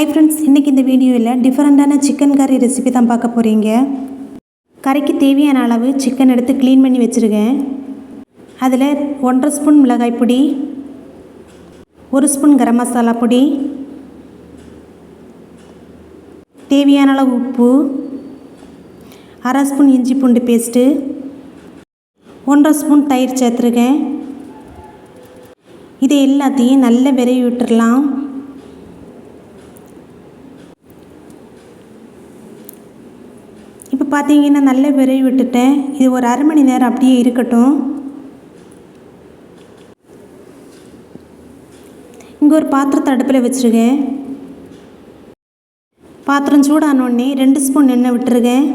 Hi friends இன்றைக்கி இந்த வீடியோவில் டிஃப்ரெண்ட்டான சிக்கன் கறி ரெசிபி தான் பார்க்க போகிறீங்க கறிக்கு தேவையான அளவு சிக்கன் எடுத்து க்ளீன் பண்ணி வச்சுருக்கேன். அதில் ஒன்றரை ஸ்பூன் மிளகாய் பொடி ஒரு ஸ்பூன் கரம் மசாலா பொடி தேவையான அளவு உப்பு அரை ஸ்பூன் இஞ்சி பூண்டு பேஸ்ட்டு ஒன்றரை ஸ்பூன் தயிர் சேர்த்துருக்கேன். இது எல்லாத்தையும் நல்லா விரைவி விட்டுடலாம் இப்போ பார்த்தீங்கன்னா நல்லா விரைவி விட்டுட்டேன். இது ஒரு அரை மணி நேரம் அப்படியே இருக்கட்டும். இங்கே ஒரு பாத்திரத்தை அடுப்பில் வச்சுருக்கேன். பாத்திரம் சூடானோடனே ரெண்டு ஸ்பூன் எண்ணெய் விட்டுருக்கேன்.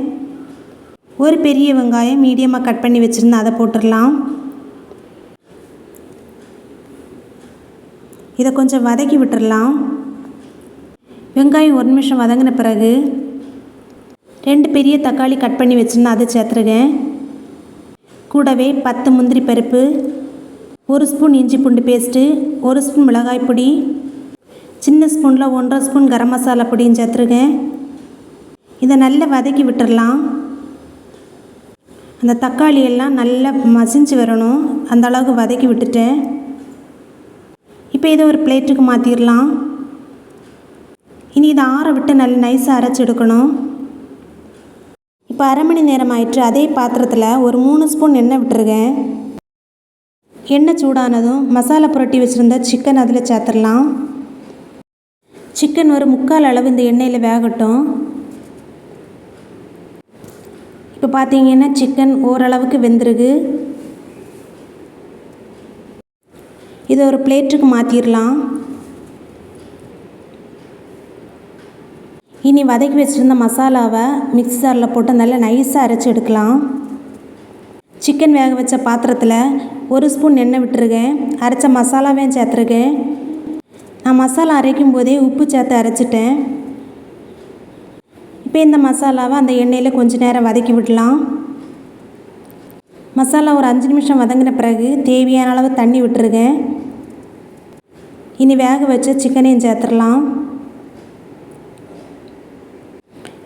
ஒரு பெரிய வெங்காயம் மீடியமாக கட் பண்ணி வச்சுருந்தேன். அதை போட்டுடலாம். இதை கொஞ்சம் வதக்கி விட்டுடலாம். வெங்காயம் ஒரு நிமிஷம் வதங்கின பிறகு ரெண்டு பெரிய தக்காளி கட் பண்ணி வச்சுருந்தேன் அதை சேர்த்துருக்கேன். கூடவே பத்து முந்திரி பருப்பு ஒரு ஸ்பூன் இஞ்சி பூண்டு பேஸ்ட்டு ஒரு ஸ்பூன் மிளகாய் பொடி சின்ன ஸ்பூனில் ஒன்றரை ஸ்பூன் கரம் மசாலா பொடியும் சேர்த்துருக்கேன். இதை நல்லா வதக்கி விட்டுடலாம் அந்த தக்காளி எல்லாம் நல்லா மசிஞ்சு வரணும். அந்த அளவுக்கு வதக்கி விட்டுட்டேன். இப்போ இதை ஒரு பிளேட்டுக்கு மாற்றிடலாம் இனி இதை ஆற விட்டு நல்லா நைஸாக அரைச்சி எடுக்கணும். இப்போ அரை மணி நேரம் ஆயிட்டு அதே பாத்திரத்தில் ஒரு மூணு ஸ்பூன் எண்ணெய் விட்டுருக்கேன். எண்ணெய் சூடானதும் மசாலா புரட்டி வச்சுருந்த சிக்கன் அதில் சேர்த்துடலாம். சிக்கன் ஒரு முக்கால் அளவு இந்த எண்ணெயில் வேகட்டும். இப்போ பார்த்தீங்கன்னா சிக்கன் ஓரளவுக்கு வெந்திருக்கு. இதை ஒரு பிளேட்டுக்கு மாற்றிடலாம் இனி வதக்கி வச்சுருந்த மசாலாவை மிக்சரில் போட்டு நல்லா நைஸாக அரைச்சி எடுக்கலாம். சிக்கன் வேக வச்ச பாத்திரத்தில் ஒரு ஸ்பூன் எண்ணெய் விட்டுருக்கேன். அரைச்ச மசாலாவையும் சேர்த்துருக்கேன். நான் மசாலா அரைக்கும் போதே உப்பு சேர்த்து அரைச்சிட்டேன். இப்போ இந்த மசாலாவை அந்த எண்ணெயில் கொஞ்ச நேரம் வதக்கி விடலாம். மசாலா ஒரு அஞ்சு நிமிஷம் வதங்கின பிறகு தேவையான அளவு தண்ணி விட்டுருக்கேன். இனி வேக வச்ச சிக்கனையும் சேர்த்துடலாம்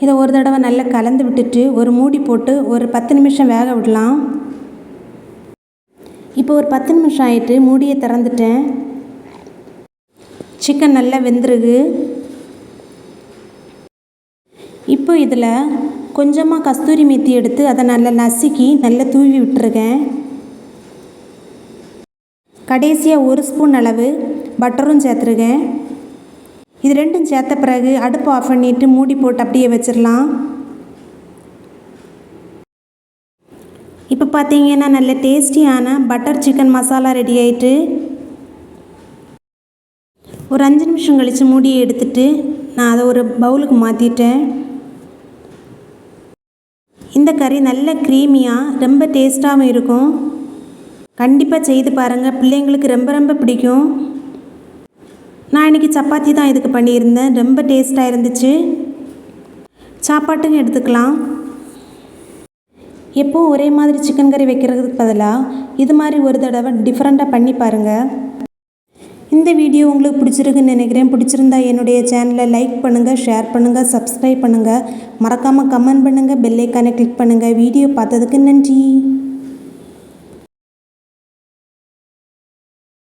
இதை ஒரு தடவை நல்லா கலந்து விட்டுட்டு ஒரு மூடி போட்டு ஒரு பத்து நிமிஷம் வேக விடலாம். இப்போ ஒரு பத்து நிமிஷம் ஆகிட்டு மூடியை திறந்துட்டேன். சிக்கன் நல்லா வெந்துருகு இப்போ இதில் கொஞ்சமாக கஸ்தூரி மெத்தி எடுத்து அதை நல்லா நசுக்கி நல்லா தூவி விட்டுருக்கேன். கடைசியாக ஒரு ஸ்பூன் அளவு பட்டரும் சேர்த்துருக்கேன். இது ரெண்டும் சேர்த்த பிறகு அடுப்பு ஆஃப் பண்ணிவிட்டு மூடி போட்டு அப்படியே வச்சிடலாம். இப்போ பார்த்தீங்கன்னா நல்ல டேஸ்டியான பட்டர் சிக்கன் மசாலா ரெடி ஆயிட்டு ஒரு அஞ்சு நிமிஷம் கழித்து மூடியை எடுத்துட்டு நான் அதை ஒரு பவுலுக்கு மாற்றிட்டேன் இந்த கறி நல்ல க்ரீமியாக ரொம்ப டேஸ்ட்டாகவும் இருக்கும். கண்டிப்பாக செய்து பாருங்கள் பிள்ளைங்களுக்கு ரொம்ப ரொம்ப பிடிக்கும். நான் இன்றைக்கி சப்பாத்தி தான் இதுக்கு பண்ணியிருந்தேன். ரொம்ப டேஸ்ட்டாக இருந்துச்சு. சாப்பாட்டும் எடுத்துக்கலாம். எப்போவும் ஒரே மாதிரி சிக்கன் கறி வைக்கிறதுக்கு பதிலாக இது மாதிரி ஒரு தடவை டிஃப்ரெண்ட்டாக பண்ணி பாருங்கள் இந்த வீடியோ உங்களுக்கு பிடிச்சிருக்குன்னு நினைக்கிறேன். பிடிச்சிருந்தா என்னுடைய சேனலை லைக் பண்ணுங்கள் ஷேர் பண்ணுங்கள் சப்ஸ்கிரைப் பண்ணுங்கள் மறக்காமல் கமெண்ட் பண்ணுங்கள் பெல்லைக்கானை கிளிக் பண்ணுங்கள் வீடியோ பார்த்ததுக்கு நன்றி.